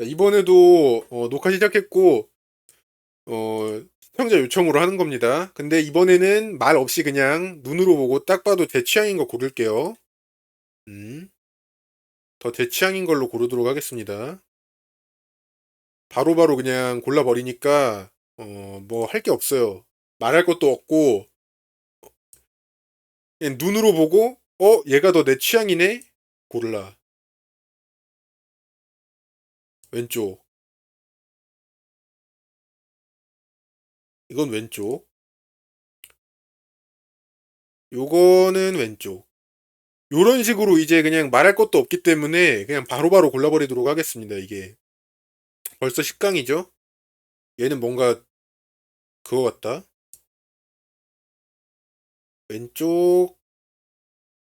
자, 이번에도 어, 녹화 시작했고 어, 시청자 요청으로 하는 겁니다. 근데 이번에는 말 없이 그냥 눈으로 보고 딱 봐도 제 취향인 거 고를게요. 음. 더 제 취향인 걸로 고르도록 하겠습니다. 바로바로 그냥 골라버리니까 어, 뭐 할 게 없어요. 말할 것도 없고 그냥 눈으로 보고 어 얘가 더 내 취향이네 고를라. 왼쪽. 이건 왼쪽. 요거는 왼쪽. 요런 식으로 이제 그냥 말할 것도 없기 때문에 그냥 바로바로 골라버리도록 하겠습니다. 이게 벌써 10강이죠? 얘는 뭔가 그거 같다. 왼쪽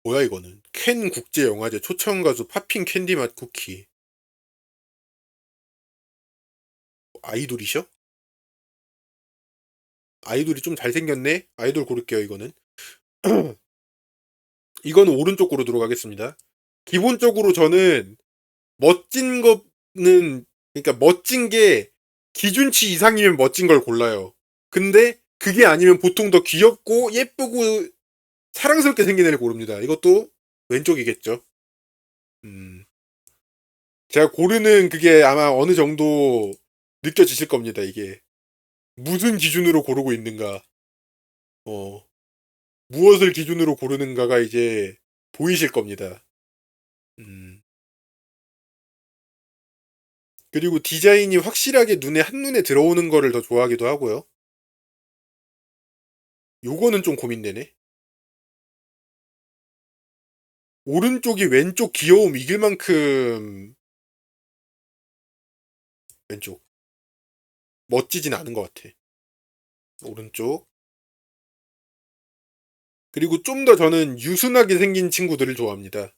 뭐야 이거는 캔 국제영화제 초청 가수 팝핑 캔디 맛 쿠키 아이돌이셔? 아이돌이 좀 잘생겼네? 아이돌 고를게요 이거는. 이거는 오른쪽 고르도록 하겠습니다. 기본적으로 저는 멋진 거는 그러니까 멋진 게 기준치 이상이면 멋진 걸 골라요. 근데 그게 아니면 보통 더 귀엽고 예쁘고 사랑스럽게 생긴 애를 고릅니다. 이것도 왼쪽이겠죠. 음. 제가 고르는 그게 아마 어느 정도 느껴지실 겁니다 이게 무슨 기준으로 고르고 있는가, 어, 무엇을 기준으로 고르는가가 이제 보이실 겁니다. 음. 그리고 디자인이 확실하게 눈에 한눈에 들어오는 거를 더 좋아하기도 하고요. 요거는 좀 고민되네. 오른쪽이 왼쪽 귀여움 이길 만큼 왼쪽. 멋지진 않은 것 같아. 오른쪽. 그리고 좀 더 저는 유순하게 생긴 친구들을 좋아합니다.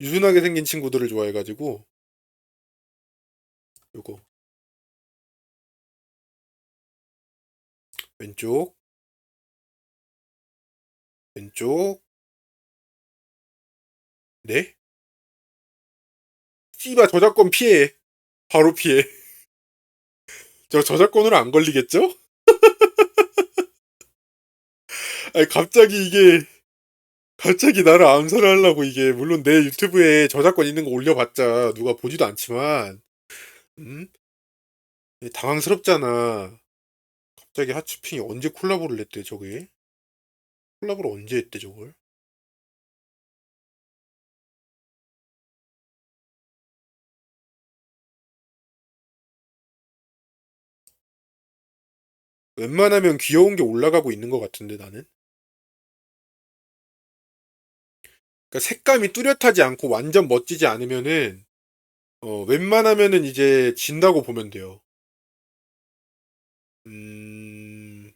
유순하게 생긴 친구들을 좋아해가지고 요거 왼쪽 왼쪽 네? 씨바 저작권 피해 바로 피해 저 저작권으로 안 걸리겠죠? 아니 갑자기 이게 갑자기 나를 암살하려고 이게 물론 내 유튜브에 저작권 있는 거 올려봤자 누가 보지도 않지만 음 당황스럽잖아. 갑자기 하츄핑이 언제 콜라보를 했대 저게? 콜라보를 언제 했대 저걸? 웬만하면 귀여운 게 올라가고 있는 것 같은데 나는. 그러니까 색감이 뚜렷하지 않고 완전 멋지지 않으면은 어, 웬만하면은 이제 진다고 보면 돼요. 음...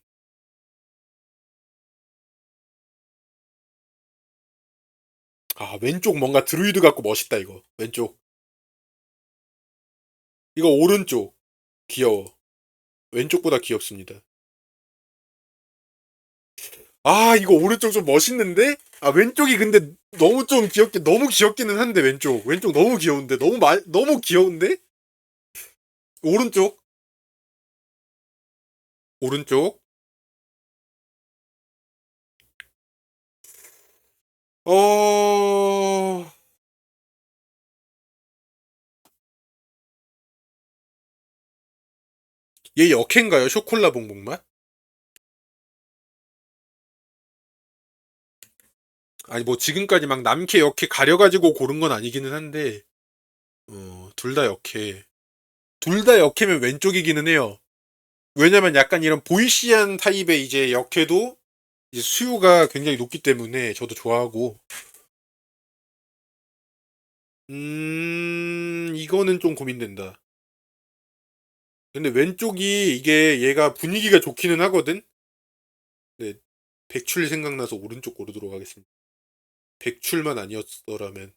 아, 왼쪽 뭔가 드루이드 같고 멋있다, 이거. 왼쪽. 이거 오른쪽. 귀여워. 왼쪽보다 귀엽습니다. 아, 이거 오른쪽 좀 멋있는데? 아, 왼쪽이 근데 너무 좀 귀엽게, 너무 귀엽기는 한데, 왼쪽. 왼쪽 너무 귀여운데? 너무 마, 너무 귀여운데? 오른쪽. 오른쪽. 어, 얘 역행가요? 쇼콜라 봉봉 맛? 아니 뭐 지금까지 막 남캐 역캐 가려가지고 고른 건 아니기는 한데 어, 둘 다 역캐. 둘 다 역캐면 왼쪽이기는 해요. 왜냐면 약간 이런 보이시한 타입의 이제 역캐도 이제 수요가 굉장히 높기 때문에 저도 좋아하고. 음 이거는 좀 고민된다. 근데 왼쪽이 이게 얘가 분위기가 좋기는 하거든? 네 백출 생각나서 오른쪽 고르도록 하겠습니다 백출만 아니었더라면.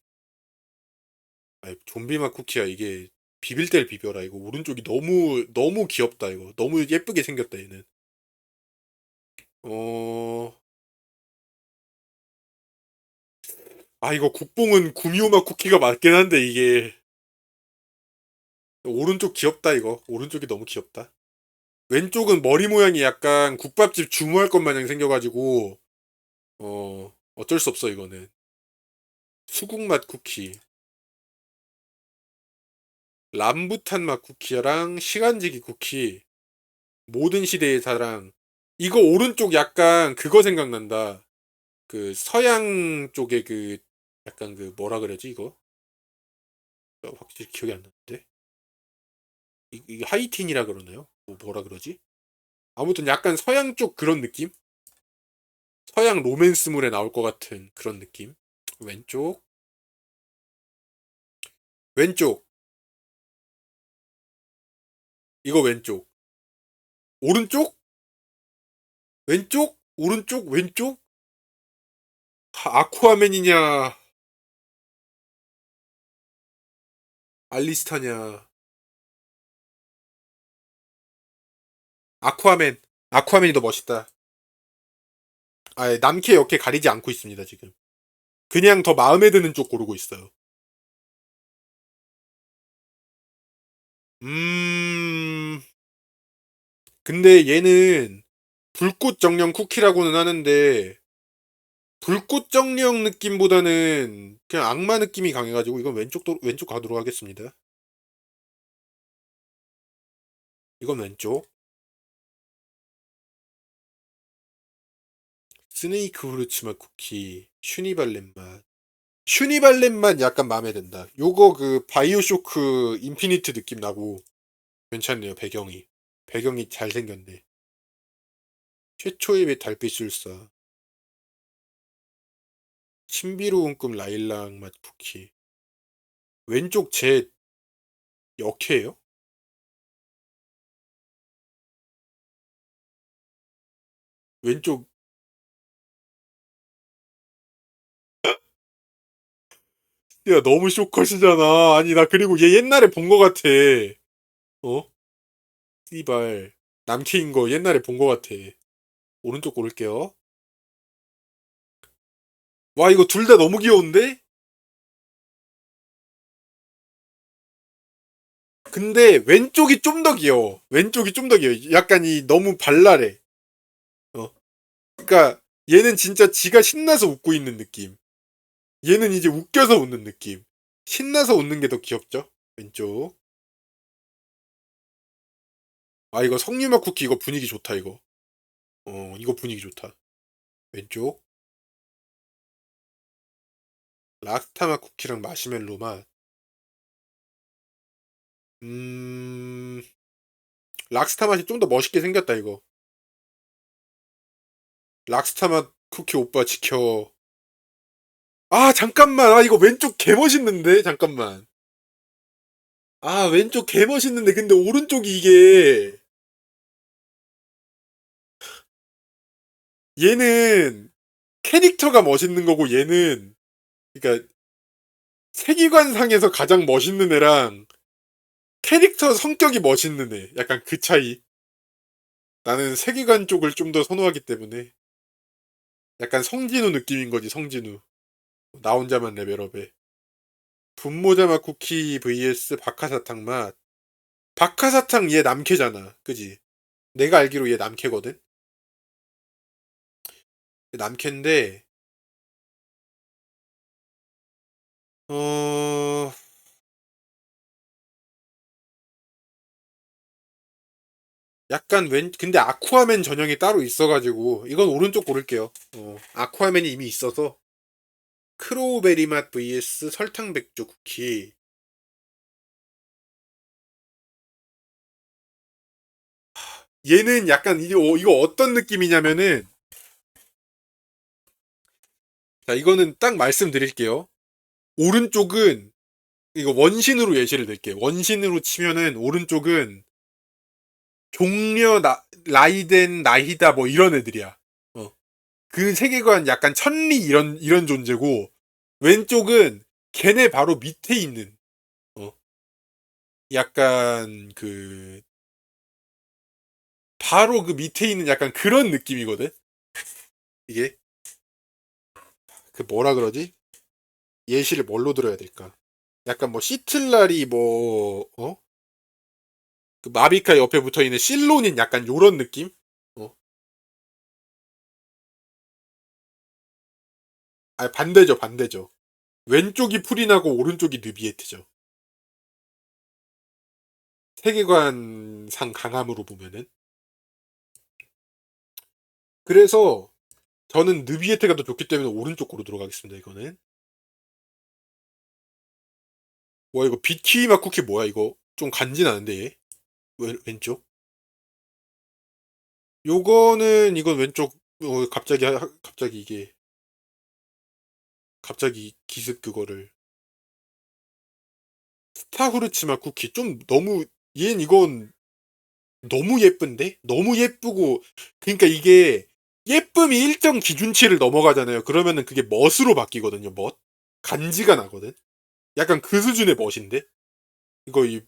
아니 좀비맛 쿠키야. 이게 비빌 땐 비벼라. 이거 오른쪽이 너무 너무 귀엽다 이거. 너무 예쁘게 생겼다 얘는. 어... 아 이거 국뽕은 구미호맛 쿠키가 맞긴 한데 이게. 오른쪽 귀엽다 이거. 오른쪽이 너무 귀엽다. 왼쪽은 머리 모양이 약간 국밥집 주무할 것 마냥 생겨가지고 어 어쩔 수 없어 이거는. 수국맛 쿠키. 람부탄 맛 쿠키랑 시간지기 쿠키. 모든 시대의 사랑. 이거 오른쪽 약간 그거 생각난다. 그 서양 쪽에 그 약간 그 뭐라 그러지 이거? 어, 확실히 기억이 안 나는데. 이, 이게 하이틴이라 그러나요? 뭐 뭐라 그러지? 아무튼 약간 서양 쪽 그런 느낌? 서양 로맨스물에 나올 것 같은 그런 느낌. 왼쪽. 왼쪽. 이거 왼쪽. 오른쪽? 왼쪽? 오른쪽? 왼쪽? 아, 아쿠아맨이냐? 알리스타냐? 아쿠아맨. 아쿠아맨이 더 멋있다. 아, 남캐 역캐 가리지 않고 있습니다, 지금. 그냥 더 마음에 드는 쪽 고르고 있어요. 음. 근데 얘는 불꽃 정령 쿠키라고는 하는데 불꽃 정령 느낌보다는 그냥 악마 느낌이 강해가지고 이건 왼쪽 도, 왼쪽 가도록 하겠습니다. 이건 왼쪽. 스네이크 후르츠 맛 쿠키, 슈니발렌 맛. 슈니발렌 맛 약간 마음에 든다. 요거 그 바이오쇼크 인피니트 느낌 나고 괜찮네요, 배경이. 배경이 잘생겼네. 최초의 달빛 술사. 신비로운 꿈 라일락 맛 쿠키. 왼쪽 제 역해예요? 왼쪽 야 너무 쇼컷이잖아. 아니 나 그리고 얘 옛날에 본 거 같아. 어? 씨발 남캐인 거 옛날에 본 거 같아. 오른쪽 고를게요. 와 이거 둘 다 너무 귀여운데? 근데 왼쪽이 좀 더 귀여워. 왼쪽이 좀 더 귀여워. 약간 이 너무 발랄해. 어. 그러니까 얘는 진짜 지가 신나서 웃고 있는 느낌. 얘는 이제 웃겨서 웃는 느낌. 신나서 웃는 게 더 귀엽죠? 왼쪽. 아 이거 석류맛 쿠키 이거 분위기 좋다 이거. 어 이거 분위기 좋다. 왼쪽. 락스타맛 쿠키랑 마시멜로 맛. 음, 락스타 맛이 좀 더 멋있게 생겼다, 이거. 락스타 맛 쿠키 오빠 지켜. 아, 잠깐만. 아, 이거 왼쪽 개 멋있는데? 잠깐만. 아, 왼쪽 개 멋있는데. 근데 오른쪽이 이게. 얘는 캐릭터가 멋있는 거고, 얘는. 그러니까, 세계관상에서 가장 멋있는 애랑 캐릭터 성격이 멋있는 애. 약간 그 차이. 나는 세계관 쪽을 좀 더 선호하기 때문에. 약간 성진우 느낌인 거지, 성진우. 나 혼자만 레벨업에. 분모자 맛 쿠키 vs 박하사탕 맛. 박하사탕 얘 남캐잖아. 그지? 내가 알기로 얘 남캐거든? 남캐인데, 어, 약간 왼, 근데 아쿠아맨 전형이 따로 있어가지고, 이건 오른쪽 고를게요. 어, 아쿠아맨이 이미 있어서, 크로우베리 맛 vs 설탕 백조 쿠키. 얘는 약간, 어- 이거 어떤 느낌이냐면은, 자, 이거는 딱 말씀드릴게요. 오른쪽은, 이거 원신으로 예시를 들게요. 원신으로 치면은, 오른쪽은, 종려 나, 라이덴 나히다 뭐 이런 애들이야. 어. 그 세계관 약간 천리 이런 이런 존재고 왼쪽은 걔네 바로 밑에 있는 어. 약간 그 바로 그 밑에 있는 약간 그런 느낌이거든. 이게 그 뭐라 그러지? 예시를 뭘로 들어야 될까? 약간 뭐 시틀라리 뭐 어? 그 마비카 옆에 붙어 있는 실론인 약간 요런 느낌? 아 반대죠, 반대죠. 왼쪽이 풀이나고 오른쪽이 느비에트죠. 세계관상 강함으로 보면은. 그래서 저는 느비에트가 더 좋기 때문에 오른쪽 고르도록 하겠습니다. 이거는. 와 이거 비키맛 쿠키 뭐야 이거 좀 간지나는데 얘 왼, 왼쪽 요거는 이건 왼쪽 어, 갑자기 하- 갑자기 이게 갑자기 기습 그거를 스타후르츠맛 쿠키 좀 너무 얘는 이건 너무 예쁜데 너무 예쁘고 그러니까 이게 예쁨이 일정 기준치를 넘어가잖아요 그러면은 그게 멋으로 바뀌거든요 멋 간지가 나거든 약간 그 수준의 멋인데 이거 이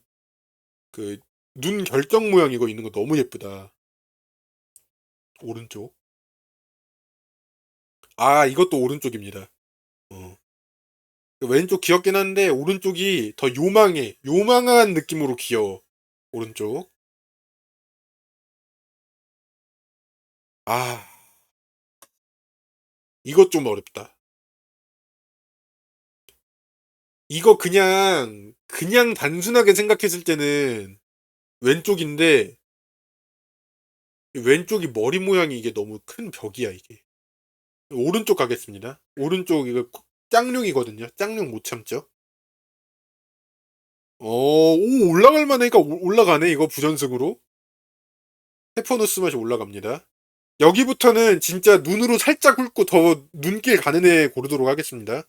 그 눈 결정 모양 이거 있는 거 너무 예쁘다. 오른쪽. 아 이것도 오른쪽입니다. 어. 왼쪽 귀엽긴 한데 오른쪽이 더 요망해. 요망한 느낌으로 귀여워. 오른쪽. 아 이것 좀 어렵다. 이거 그냥 그냥 단순하게 생각했을 때는 왼쪽인데 왼쪽이 머리 모양이 이게 너무 큰 벽이야 이게. 오른쪽 가겠습니다. 오른쪽 이거 짱룡이거든요. 짱룡 못 참죠. 어, 오 올라갈 만하니까 오- 올라가네 이거 부전승으로. 페퍼노스 맛이 올라갑니다. 여기부터는 진짜 눈으로 살짝 훑고 더 눈길 가는 애 고르도록 하겠습니다.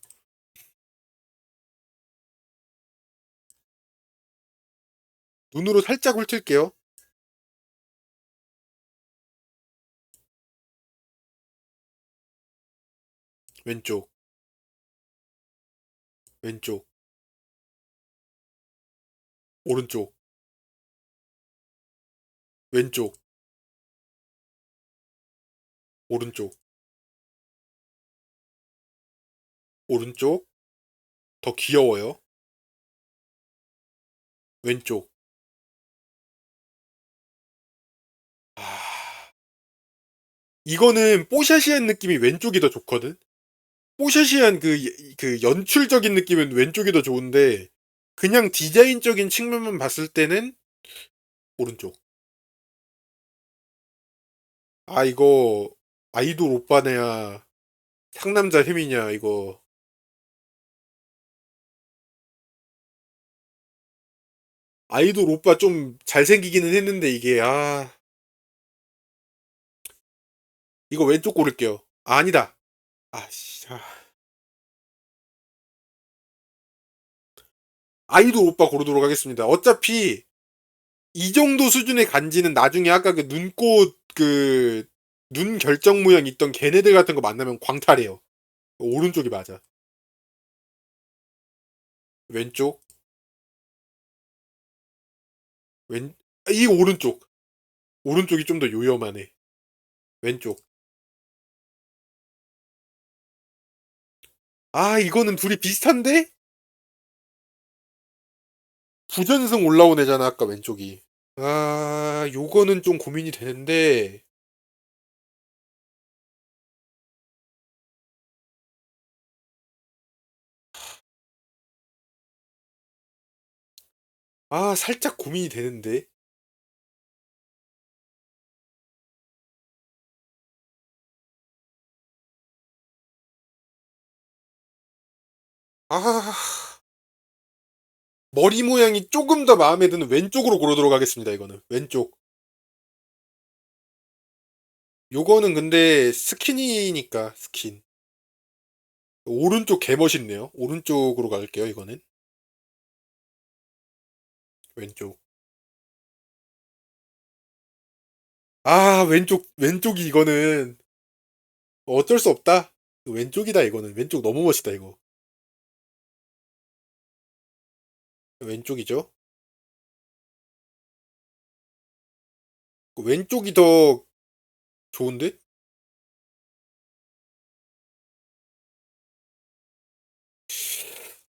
눈으로 살짝 훑을게요. 왼쪽. 왼쪽. 오른쪽. 왼쪽. 오른쪽. 오른쪽. 더 귀여워요. 왼쪽. 아... 이거는 뽀샤시한 느낌이 왼쪽이 더 좋거든? 뽀샤시한 그, 그 연출적인 느낌은 왼쪽이 더 좋은데, 그냥 디자인적인 측면만 봤을 때는 오른쪽. 아, 이거, 아이돌 오빠네야, 상남자 햄이냐, 이거. 아이돌 오빠 좀 잘생기기는 했는데, 이게, 아. 이거 왼쪽 고를게요. 아, 아니다. 아씨. 아. 아이돌 오빠 고르도록 하겠습니다. 어차피 이 정도 수준의 간지는 나중에 아까 그 눈꽃 그 눈 결정 모양 있던 걔네들 같은 거 만나면 광탈해요. 오른쪽이 맞아. 왼쪽. 왼, 이 오른쪽. 오른쪽이 좀 더 요염하네. 왼쪽. 아, 이거는 둘이 비슷한데? 부전승 올라온 애잖아, 아까 왼쪽이. 아, 요거는 좀 고민이 되는데, 아, 살짝 고민이 되는데. 아, 머리 모양이 조금 더 마음에 드는 왼쪽으로 고르도록 하겠습니다, 이거는. 왼쪽. 요거는 근데 스킨이니까, 스킨. 오른쪽 개 멋있네요. 오른쪽으로 갈게요, 이거는. 왼쪽. 아, 왼쪽, 왼쪽이 이거는 어쩔 수 없다. 왼쪽이다, 이거는. 왼쪽 너무 멋있다, 이거. 왼쪽이죠? 왼쪽이 더 좋은데?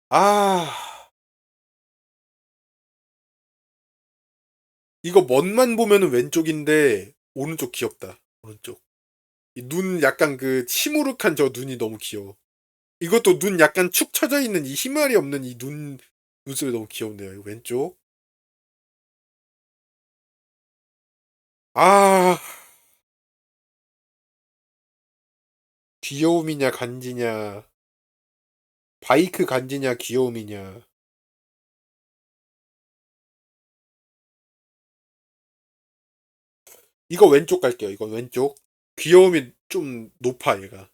아, 이거 멋만 보면은 왼쪽인데 오른쪽 귀엽다. 오른쪽. 이눈 약간 그 시무룩한 저 눈이 너무 귀여워. 이것도 눈 약간 축 처져 있는 이 희말이 없는 이 눈 눈썹이 너무 귀엽네요. 이거 왼쪽. 아 귀여움이냐 간지냐 바이크 간지냐 귀여움이냐 이거 왼쪽 갈게요. 이건 왼쪽. 귀여움이 좀 높아 얘가.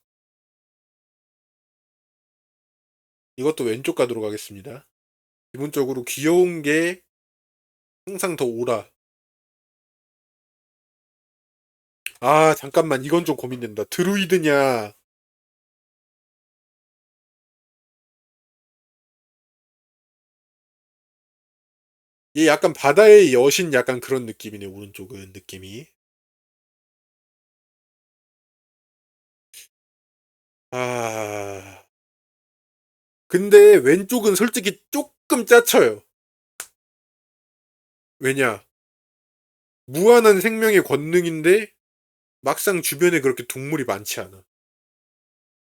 이것도 왼쪽 가도록 하겠습니다. 기본적으로 귀여운 게 항상 더 오라. 아 잠깐만 이건 좀 고민된다. 드루이드냐 얘 약간 바다의 여신 약간 그런 느낌이네 오른쪽은 느낌이 아 근데 왼쪽은 솔직히 조금 짜쳐요. 왜냐? 무한한 생명의 권능인데 막상 주변에 그렇게 동물이 많지 않아.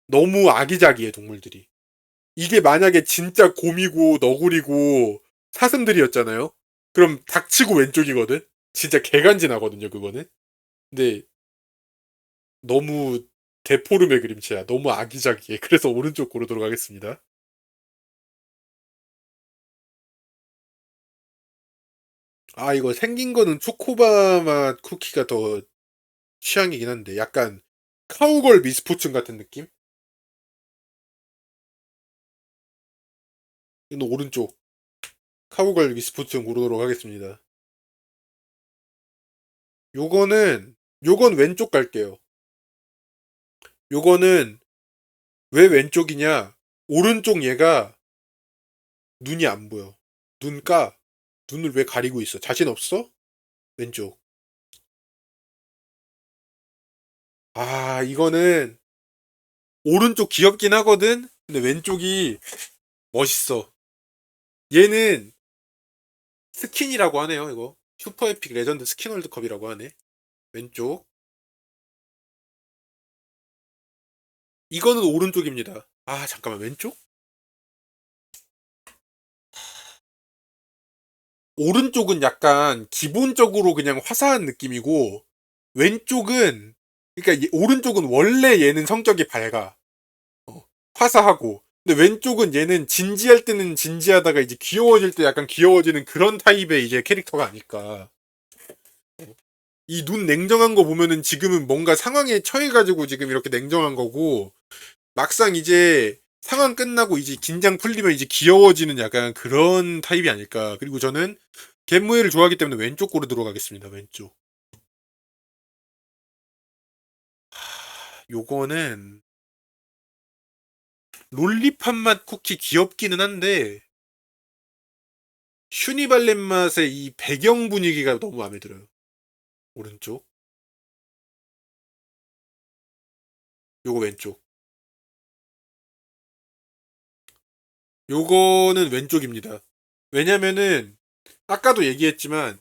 너무 아기자기해 동물들이. 이게 만약에 진짜 곰이고 너구리고 사슴들이었잖아요? 그럼 닥치고 왼쪽이거든? 진짜 개간지 나거든요 그거는. 근데 너무 데포름의 그림체야. 너무 아기자기해. 그래서 오른쪽 고르도록 하겠습니다. 아, 이거 생긴 거는 초코바 맛 쿠키가 더 취향이긴 한데, 약간 카우걸 미스포춘 같은 느낌? 이건 오른쪽. 카우걸 미스포춘 고르도록 하겠습니다. 요거는, 요건 왼쪽 갈게요. 요거는 왜 왼쪽이냐? 오른쪽 얘가 눈이 안 보여. 눈가 눈을 왜 가리고 있어? 자신 없어? 왼쪽. 아, 이거는 오른쪽 귀엽긴 하거든? 근데 왼쪽이 멋있어. 얘는 스킨이라고 하네요, 이거. 슈퍼 에픽 레전드 스킨 월드컵이라고 하네. 왼쪽. 이거는 오른쪽입니다. 아, 잠깐만, 왼쪽? 오른쪽은 약간 기본적으로 그냥 화사한 느낌이고, 왼쪽은, 그러니까 얘- 오른쪽은 원래 얘는 성격이 밝아. 어, 화사하고. 근데 왼쪽은 얘는 진지할 때는 진지하다가 이제 귀여워질 때 약간 귀여워지는 그런 타입의 이제 캐릭터가 아닐까. 이 눈 냉정한 거 보면은 지금은 뭔가 상황에 처해가지고 지금 이렇게 냉정한 거고, 막상 이제 상황 끝나고 이제 긴장 풀리면 이제 귀여워지는 약간 그런 타입이 아닐까. 그리고 저는 갯무예를 좋아하기 때문에 왼쪽 고르도록 하겠습니다. 왼쪽. 하, 요거는 롤리팝 맛 쿠키 귀엽기는 한데 슈니발렛 맛의 이 배경 분위기가 너무 마음에 들어요. 오른쪽. 요거 왼쪽. 요거는 왼쪽입니다. 왜냐면은 아까도 얘기했지만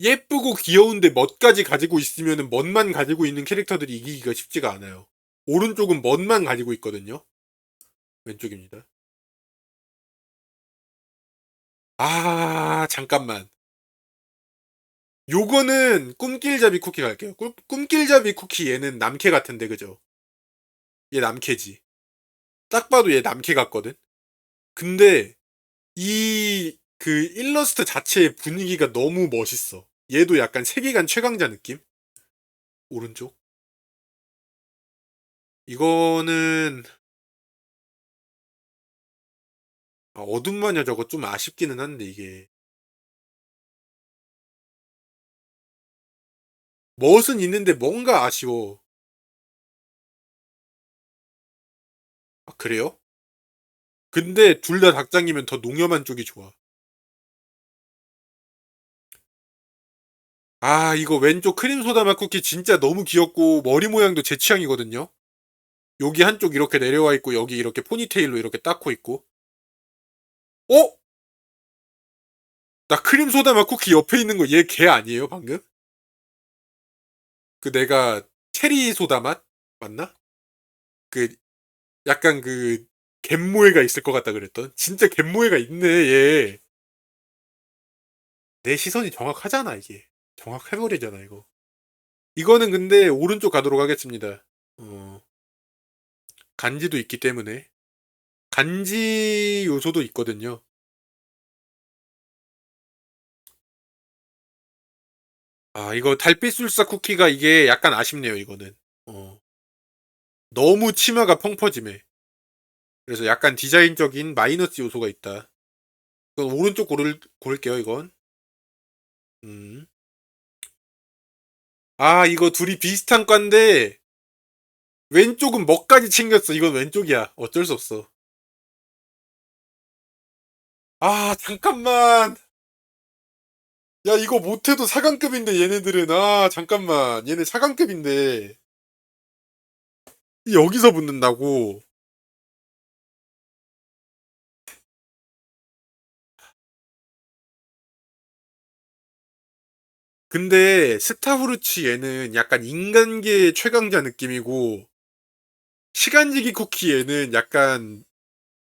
예쁘고 귀여운데 멋까지 가지고 있으면은 멋만 가지고 있는 캐릭터들이 이기기가 쉽지가 않아요. 오른쪽은 멋만 가지고 있거든요. 왼쪽입니다. 아, 잠깐만. 요거는 꿈길잡이 쿠키 갈게요. 꿈, 꿈길잡이 쿠키 얘는 남캐 같은데, 그죠? 얘 남캐지. 딱 봐도 얘 남캐 같거든? 근데 이 그 일러스트 자체의 분위기가 너무 멋있어. 얘도 약간 세계관 최강자 느낌? 오른쪽. 이거는 아, 어둠 마녀 저거 좀 아쉽기는 한데 이게 멋은 있는데 뭔가 아쉬워. 아, 그래요? 근데 둘 다 닭장이면 더 농염한 쪽이 좋아. 아, 이거 왼쪽 크림 소다 맛 쿠키 진짜 너무 귀엽고 머리 모양도 제 취향이거든요. 여기 한쪽 이렇게 내려와 있고 여기 이렇게 포니테일로 이렇게 닦고 있고. 어? 나 크림 소다 맛 쿠키 옆에 있는 거 얘 걔 아니에요 방금? 그 내가 체리 소다 맛 맞나? 그 약간 그 갯모애가 있을 것 같다 그랬던 진짜 갯모애가 있네 얘. 내 시선이 정확하잖아 이게 정확해버리잖아 이거. 이거는 근데 오른쪽 가도록 하겠습니다. 어. 간지도 있기 때문에 간지 요소도 있거든요. 아, 이거 달빛술사 쿠키가 이게 약간 아쉽네요, 이거는. 어. 너무 치마가 펑퍼짐해. 그래서 약간 디자인적인 마이너스 요소가 있다. 이건 오른쪽 고를, 고를게요, 이건. 음. 아, 이거 둘이 비슷한 과인데, 왼쪽은 먹까지 챙겼어. 이건 왼쪽이야. 어쩔 수 없어. 아, 잠깐만. 야, 이거 못해도 4강급인데, 얘네들은. 아, 잠깐만. 얘네 4강급인데. 여기서 붙는다고. 근데 스타브루치 얘는 약간 인간계 최강자 느낌이고 시간지기 쿠키 얘는 약간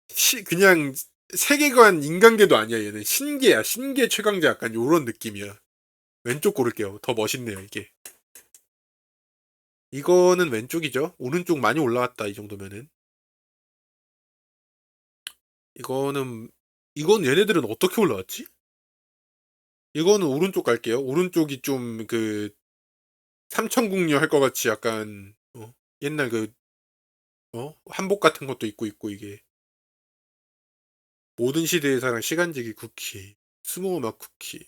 시, 그냥 세계관 인간계도 아니야 얘는. 신계야. 신계 최강자 약간 요런 느낌이야. 왼쪽 고를게요. 더 멋있네요 이게. 이거는 왼쪽이죠? 오른쪽 많이 올라왔다 이 정도면은. 이거는 이건 얘네들은 어떻게 올라왔지? 이거는 오른쪽 갈게요. 오른쪽이 좀 그 삼천궁녀 할 것 같이 약간 어? 옛날 그 어? 한복 같은 것도 입고 있고 이게 모든 시대의 사랑 시간지기 쿠키 스모어 맛 쿠키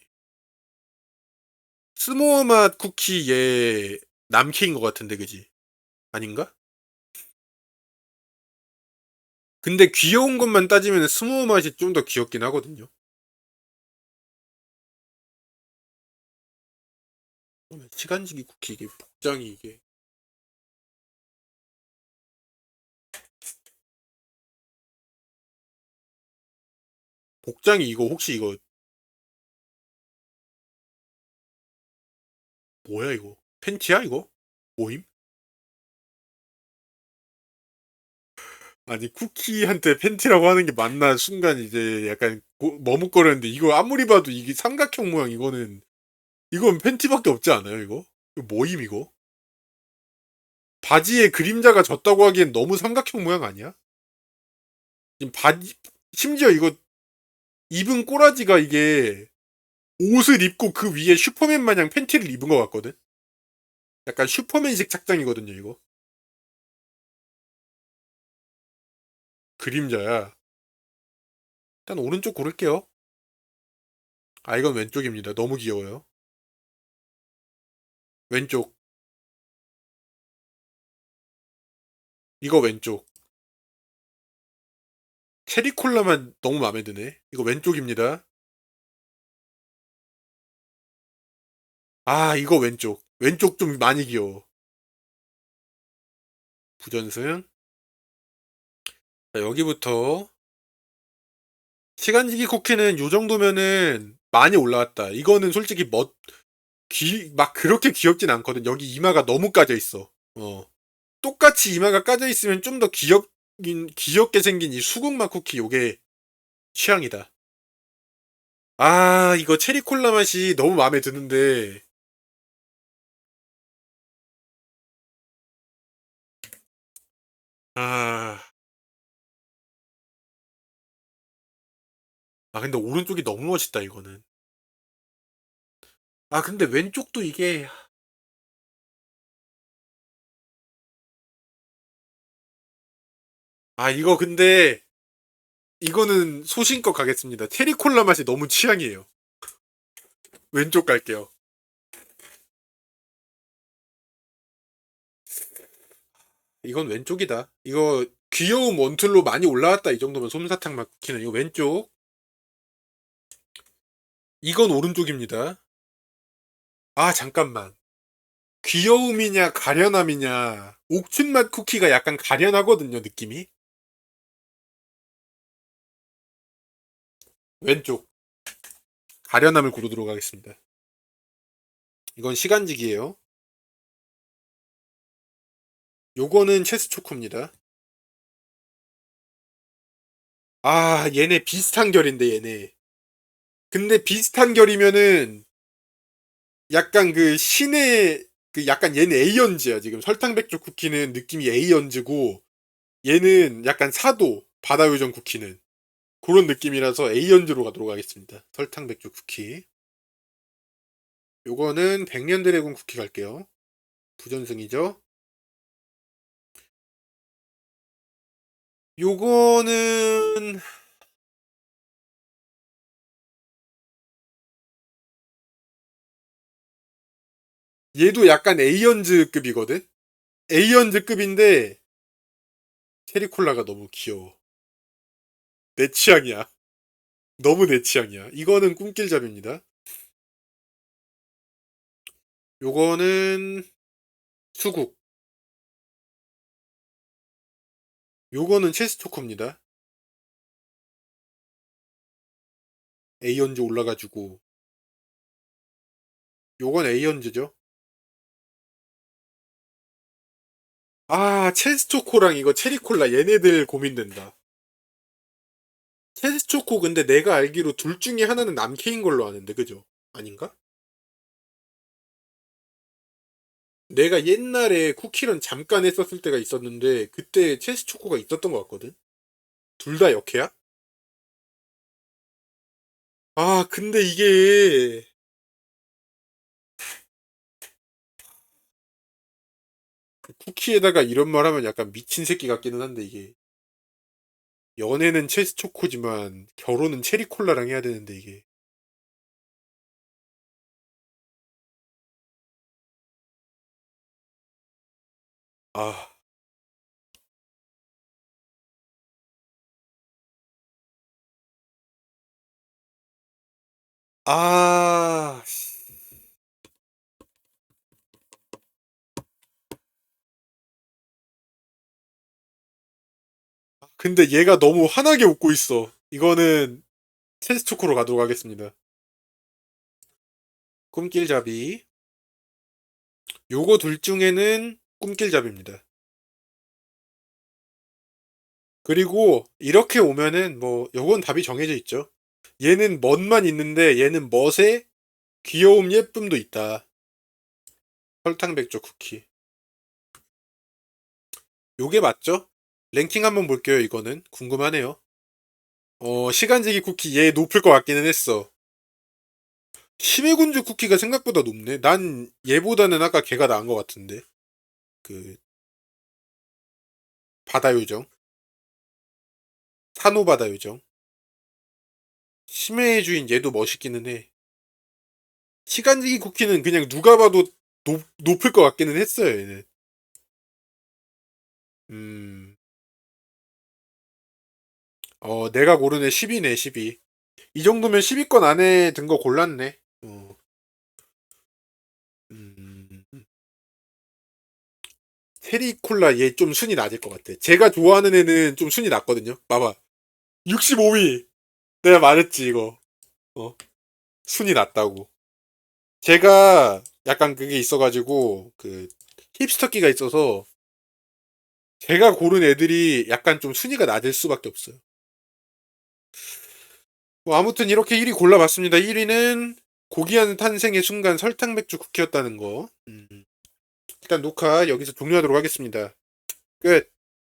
스모어 맛 쿠키 얘 남캐인 것 같은데 그지? 아닌가? 근데 귀여운 것만 따지면 스모어 맛이 좀 더 귀엽긴 하거든요. 시간지기 쿠키 이게 복장이 이게. 복장이 이거 혹시 이거 뭐야 이거? 팬티야 이거? 모임? 아니 쿠키한테 팬티라고 하는 게 맞나 순간 이제 약간 고, 머뭇거렸는데 이거 아무리 봐도 이게 삼각형 모양 이거는 이건 팬티밖에 없지 않아요 이거? 이거 모임 이거? 바지에 그림자가 졌다고 하기엔 너무 삼각형 모양 아니야? 지금 바지 심지어 이거 입은 꼬라지가 이게 옷을 입고 그 위에 슈퍼맨 마냥 팬티를 입은 것 같거든? 약간 슈퍼맨식 착장이거든요, 이거. 그림자야. 일단 오른쪽 고를게요. 아, 이건 왼쪽입니다. 너무 귀여워요. 왼쪽. 이거 왼쪽. 체리 콜라만 너무 마음에 드네. 이거 왼쪽입니다. 아, 이거 왼쪽. 왼쪽 좀 많이 귀여워. 부전승. 자, 여기부터. 시간지기 쿠키는 요 정도면은 많이 올라왔다. 이거는 솔직히 멋, 귀, 막 그렇게 귀엽진 않거든. 여기 이마가 너무 까져 있어. 어. 똑같이 이마가 까져 있으면 좀 더 귀엽긴, 귀엽게 생긴 이 수국맛 쿠키 요게 취향이다. 아, 이거 체리콜라 맛이 너무 마음에 드는데. 아. 아, 근데 오른쪽이 너무 멋있다, 이거는. 아, 근데 왼쪽도 이게, 아, 이거 근데, 이거는 소신껏 가겠습니다. 체리콜라 맛이 너무 취향이에요. 왼쪽 갈게요. 이건 왼쪽이다. 이거 귀여운 원툴로 많이 올라왔다. 이 정도면 솜사탕 맛 쿠키는 이거 왼쪽. 이건 오른쪽입니다. 아, 잠깐만. 귀여움이냐, 가련함이냐. 옥춘맛 쿠키가 약간 가련하거든요, 느낌이. 왼쪽. 가련함을 고르도록 하겠습니다. 이건 시간직이에요. 요거는 체스 초코입니다. 아, 얘네 비슷한 결인데, 얘네. 근데 비슷한 결이면은, 약간 그 신의, 그 약간 얘는 에이언즈야, 지금. 설탕 백조 쿠키는 느낌이 에이언즈고, 얘는 약간 사도, 바다 요정 쿠키는. 그런 느낌이라서 에이언즈로 가도록 하겠습니다. 설탕 백조 쿠키. 요거는 백년 드래곤 쿠키 갈게요. 부전승이죠. 요거는 얘도 약간 에이언즈급이거든. 에이언즈급인데 체리콜라가 너무 귀여워. 내 취향이야. 너무 내 취향이야. 이거는 꿈길잡입니다. 요거는 수국. 요거는 체스토커입니다. 에이언즈 올라가지고 요건 에이언즈죠. 아, 체스초코랑 이거 체리콜라 얘네들 고민된다. 체스초코 근데 내가 알기로 둘 중에 하나는 남캐인 걸로 아는데 그죠? 아닌가? 내가 옛날에 쿠키런 잠깐 했었을 때가 있었는데 그때 체스초코가 있었던 것 같거든? 둘 다 역해야? 아, 근데 이게 쿠키에다가 이런 말 하면 약간 미친 새끼 같기는 한데 이게 연애는 체스 초코지만 결혼은 체리 콜라랑 해야 되는데 이게 아 아, 씨. 근데 얘가 너무 환하게 웃고 있어. 이거는 체스 초코로 가도록 하겠습니다. 꿈길잡이. 요거 둘 중에는 꿈길잡입니다. 그리고 이렇게 오면은 뭐 요건 답이 정해져 있죠. 얘는 멋만 있는데 얘는 멋에 귀여움 예쁨도 있다. 설탕 백조 쿠키. 요게 맞죠? 랭킹 한번 볼게요, 이거는. 궁금하네요. 어, 시간제기 쿠키 얘 높을 것 같기는 했어. 심해 군주 쿠키가 생각보다 높네. 난 얘보다는 아까 걔가 나은 것 같은데. 그, 바다 요정. 산호 바다 요정. 심해의 주인 얘도 멋있기는 해. 시간제기 쿠키는 그냥 누가 봐도 높, 높을 것 같기는 했어요, 얘는. 음, 어, 내가 애 10이네, 12. 이 정도면 10위권 안에 든 거 골랐네. 어. 음, 테리콜라 얘 좀 순위 낮을 것 같아. 제가 좋아하는 애는 좀 순위 낮거든요. 봐봐. 65위. 내가 말했지, 이거. 어. 순위 낮다고. 제가 약간 그게 있어가지고, 그, 힙스터기가 있어서, 제가 고른 애들이 약간 좀 순위가 낮을 수밖에 없어요. 뭐 아무튼 이렇게 1위 골라봤습니다. 1위는 고귀한 탄생의 순간 설탕 맥주 쿠키였다는 거. 음. 일단 녹화 여기서 종료하도록 하겠습니다. 끝.